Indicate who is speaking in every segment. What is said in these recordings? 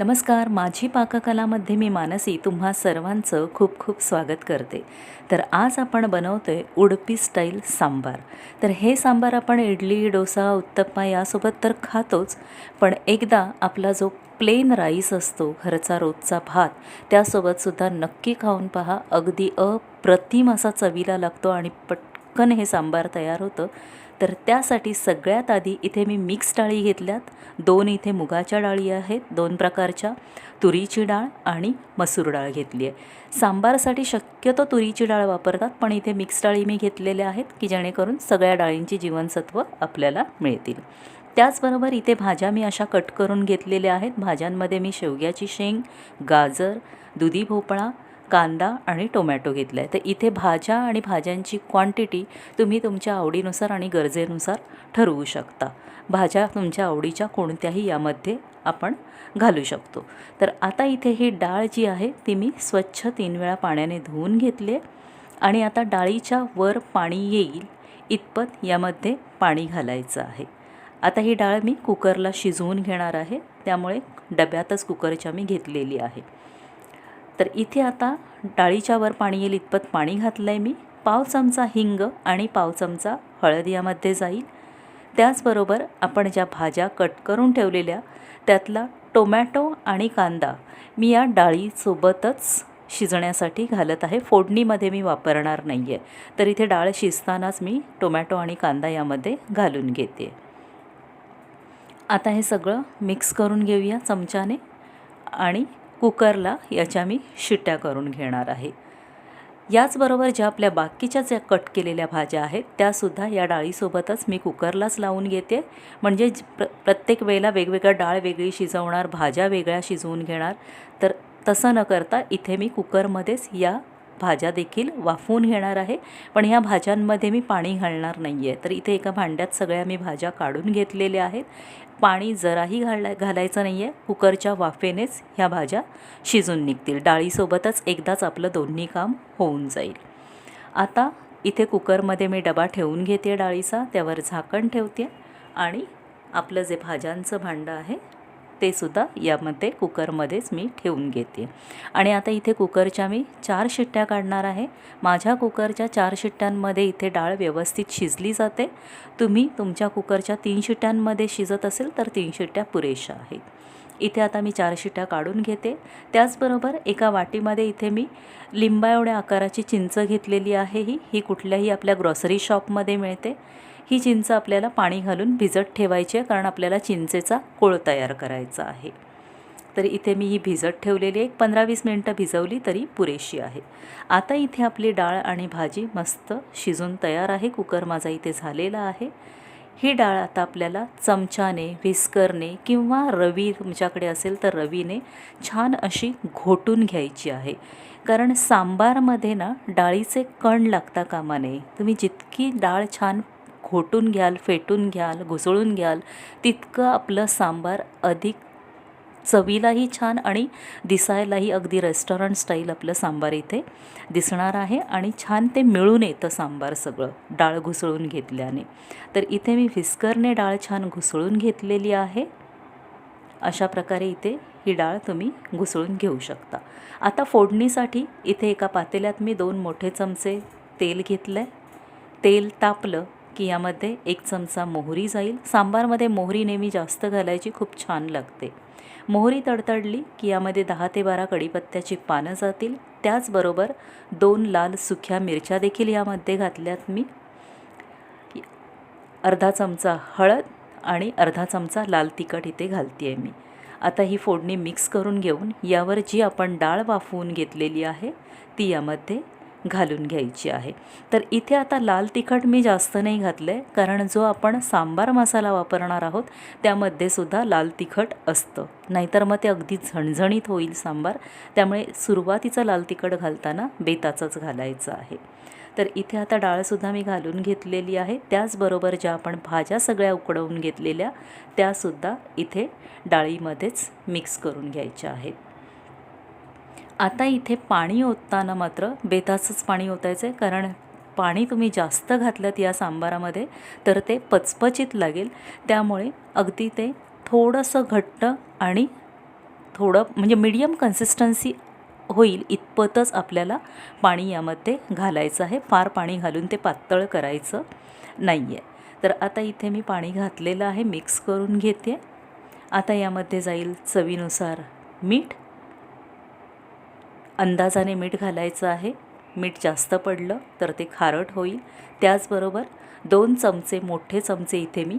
Speaker 1: नमस्कार माझी पाककलामध्ये मी मानसी तुम्हा सर्वांचं खूप खूप स्वागत करते. तर आज आपण बनवतो आहे उडपी स्टाईल सांबार. तर हे सांबार आपण इडली डोसा उत्तप्पा यासोबत तर खातोच पण एकदा आपला जो प्लेन राईस असतो घरचा रोजचा भात त्यासोबतसुद्धा नक्की खाऊन पहा. अगदी अप्रतिम असा चवीला लागतो आणि पटकन हे सांबार तयार होतं. तर त्यासाठी सगळ्यात आधी इथे मी मिक्स डाळी घेतल्यात. दोन इथे मुगाच्या डाळी आहेत दोन प्रकारच्या. तुरीची डाळ आणि मसूर डाळ घेतली आहे. सांबारसाठी शक्यतो तुरीची डाळ वापरतात पण इथे मिक्स डाळी मी घेतलेल्या आहेत की जेणेकरून सगळ्या डाळींची जीवनसत्व आपल्याला मिळतील. त्याचबरोबर इथे भाज्या मी अशा कट करून घेतलेल्या आहेत. भाज्यांमध्ये मी शेवग्याची शेंग गाजर दुधी भोपळा कांदा आणि टोमॅटो घेतला आहे तर इथे भाज्या आणि भाज्यांची क्वांटिटी तुम्ही तुमच्या आवडीनुसार आणि गरजेनुसार ठरवू शकता. भाज्या तुमच्या आवडीच्या कोणत्याही यामध्ये आपण घालू शकतो. तर आता इथे ही डाळ जी आहे ती मी स्वच्छ तीन वेळा पाण्याने धुवून घेतली आहे. आणि आता डाळीच्या वर पाणी येईल इतपत यामध्ये पाणी घालायचं आहे. आता ही डाळ मी कुकरला शिजवून घेणार आहे. त्यामुळे डब्यातच कुकरच्या मी घेतलेली आहे. तर इथे आता डाळीच्या वर पाणी येईल इतपत पाणी घातलं आहे मी. पाव चमचा हिंग आणि पाव चमचा हळद यामध्ये जाईल. त्याचबरोबर आपण ज्या भाज्या कट करून ठेवलेल्या त्यातला टोमॅटो आणि कांदा मी या डाळीसोबतच शिजण्यासाठी घालत आहे. फोडणीमध्ये मी वापरणार नाही आहे तर इथे डाळ शिजतानाच मी टोमॅटो आणि कांदा यामध्ये घालून घेते. आता हे सगळं मिक्स करून घेऊया चमच्याने आणि कुकरला याच्या मी शिट्ट्या करून घेणार आहे. याचबरोबर ज्या आपल्या बाकीच्या ज्या कट केलेल्या भाज्या आहेत त्यासुद्धा या डाळीसोबतच मी कुकरलाच लावून घेते. म्हणजे प्र प्रत्येक वेळेला वेगवेगळ्या डाळ वेगळी शिजवणार भाज्या वेगळ्या शिजवून घेणार. तर तसं न करता इथे मी कुकरमध्येच या भाज्या देखील वाफवून घेणार आहे. पण ह्या भाज्यांमध्ये मी पाणी घालणार नाही आहे तर इथे एका भांड्यात सगळ्या मी भाज्या काढून घेतलेल्या आहेत. पाणी जराही घाला घालायचं नाही आहे कुकरच्या वाफेनेच ह्या भाज्या शिजून निघतील. डाळीसोबतच एकदाच आपलं दोन्ही काम होऊन जाईल. आता इथे कुकरमध्ये मी डबा ठेवून घेते डाळीचा. त्यावर झाकण ठेवते. आणि आपलं जे भाज्यांचं भांडं आहे ते सुद्धा यामध्ये कुकरमध्येच मी ठेवून घेते. आणि आता इथे कुकरच्या मी चार शिट्ट्या काढणार आहे. माझ्या कुकरच्या चार शिट्ट्यांमध्ये इथे डाळ व्यवस्थित शिजली जाते. तुम्ही तुमच्या कुकरच्या तीन शिट्ट्यांमध्ये शिजत असेल तर तीन शिट्ट्या पुरेशा आहेत. इथे आता मी चार शिट्ट्या काढून घेते. त्याचबरोबर एका वाटीमध्ये इथे मी लिंबा एवढ्या आकाराची चिंच घेतलेली आहे ही. ही कुठल्याही आपल्या ग्रॉसरी शॉपमध्ये मिळते. ही चिंच आपल्याला पाणी घालून भिजत ठेवायची आहे कारण आपल्याला चिंचेचा कोळ तयार करायचा आहे. तर इथे मी ही भिजत ठेवलेली एक पंधरा वीस मिनटं भिजवली तरी पुरेशी आहे. आता इथे आपली डाळ आणि भाजी मस्त शिजून तयार आहे. कुकर माझा इथे झालेला आहे. ही डाळ आता आपल्याला चमच्याने व्हिस्करने किंवा रवी तुमच्याकडे असेल तर रवीने छान अशी घोटून घ्यायची आहे. कारण सांबारमध्ये ना डाळीचे कण लागता कामा नये. तुम्ही जितकी डाळ छान घोटून घ्याल फेटून घ्याल घुसळून घ्याल तितकं आपलं सांबार अधिक चवीलाही छान आणि दिसायलाही अगदी रेस्टॉरंट स्टाईल आपलं सांबार इथे दिसणार आहे आणि छान ते मिळून येतं सांबार सगळं डाळ घुसळून घेतल्याने. तर इथे मी व्हिस्करने डाळ छान घुसळून घेतलेली आहे. अशा प्रकारे इथे ही डाळ तुम्ही घुसळून घेऊ शकता. आता फोडणीसाठी इथे एका पातेल्यात मी दोन मोठे चमचे तेल घेतलं आहे तेल तापलं की यामध्ये एक चमचा मोहरी जाईल. सांबारमध्ये मोहरी नेहमी जास्त घालायची खूप छान लागते. मोहरी तडतडली की यामध्ये दहा ते बारा कढीपत्त्याची पानं जातील. त्याचबरोबर दोन लाल सुख्या मिरच्या देखील यामध्ये घातल्यात मी. अर्धा चमचा हळद आणि अर्धा चमचा लाल तिखट इथे घालते आहे मी. आता ही फोडणी मिक्स करून घेऊन यावर जी आपण डाळ वाफवून घेतलेली आहे ती यामध्ये घालून घ्यायची आहे. तर इथे आता लाल तिखट मी जास्त नाही घातलं आहे कारण जो आपण सांबार मसाला वापरणार आहोत त्यामध्ये सुद्धा लाल तिखट असतं. नाहीतर मग ते अगदी झणझणीत होईल सांबार. त्यामुळे सुरुवातीचं लाल तिखट घालताना बेताचंच घालायचं आहे. तर इथे आता डाळसुद्धा मी घालून घेतलेली आहे. त्याचबरोबर ज्या आपण भाज्या सगळ्या उकडवून घेतलेल्या त्यासुद्धा इथे डाळीमध्येच मिक्स करून घ्यायच्या आहेत. आता इथे पाणी ओतताना मात्र बेताचंच पाणी ओतायचं आहे कारण पाणी तुम्ही जास्त घातलं या सांबारामध्ये तर ते पचपचित लागेल. त्यामुळे अगदी ते थोडंसं घट्ट आणि थोडं म्हणजे मीडियम कन्सिस्टन्सी होईल इतपतच आपल्याला पाणी यामध्ये घालायचं आहे. फार पाणी घालून ते पातळ करायचं नाही आहे तर आता इथे मी पाणी घातलेलं आहे मिक्स करून घेते. आता यामध्ये जाईल चवीनुसार मीठ. अंदाजाने मीठ घालायचं आहे. मीठ जास्त पडलं तर ते खारट होईल. त्याचबरोबर दोन चमचे मोठे चमचे इथे मी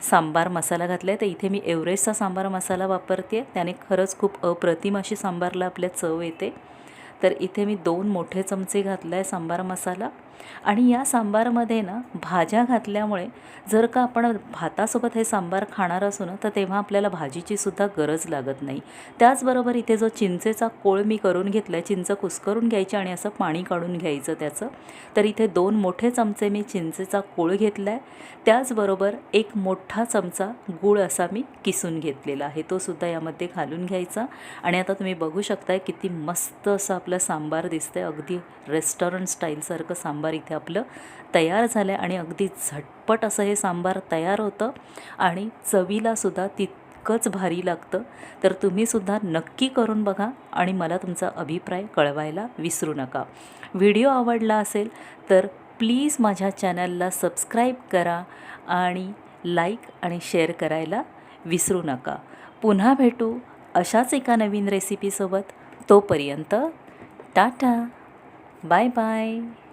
Speaker 1: सांबार मसाला घातला आहे तर इथे मी एव्हरेस्टचा सांबार मसाला वापरते त्याने खरंच खूप अप्रतिम अशी सांबारला आपल्या चव येते. तर इथे मी दोन मोठे चमचे घातला आहे सांबार मसाला. आणि या सांबारमध्ये ना भाज्या घातल्यामुळे जर का आपण भातासोबत हे सांबार खाणार असू ना तर तेव्हा आपल्याला भाजीची सुद्धा गरज लागत नाही. त्याचबरोबर इथे जो चिंचेचा कोळ मी करून घेतला आहे चिंच कुस्करून घ्यायची आणि असं पाणी काढून घ्यायचं त्याचं तर इथे दोन मोठे चमचे मी चिंचेचा कोळ घेतला आहे त्याचबरोबर एक मोठा चमचा गूळ असा मी किसून घेतलेला आहे. तो सुद्धा यामध्ये घालून घ्यायचा. आणि आता तुम्ही बघू शकताय किती मस्त असं आपलं सांबार दिसतंय. अगदी रेस्टॉरंट स्टाईलसारखं सांबार इथे आपलं तयार झालं आहे आणि अगदी झटपट असं हे सांबार तयार होतं आणि चवीलासुद्धा तितकंच भारी लागतं. तर तुम्हीसुद्धा नक्की करून बघा आणि मला तुमचा अभिप्राय कळवायला विसरू नका. व्हिडिओ आवडला असेल तर प्लीज माझ्या चॅनलला सबस्क्राईब करा आणि लाईक आणि शेअर करायला विसरू नका. पुन्हा भेटू अशाच एका नवीन रेसिपीसोबत तोपर्यंत Tata. Bye bye.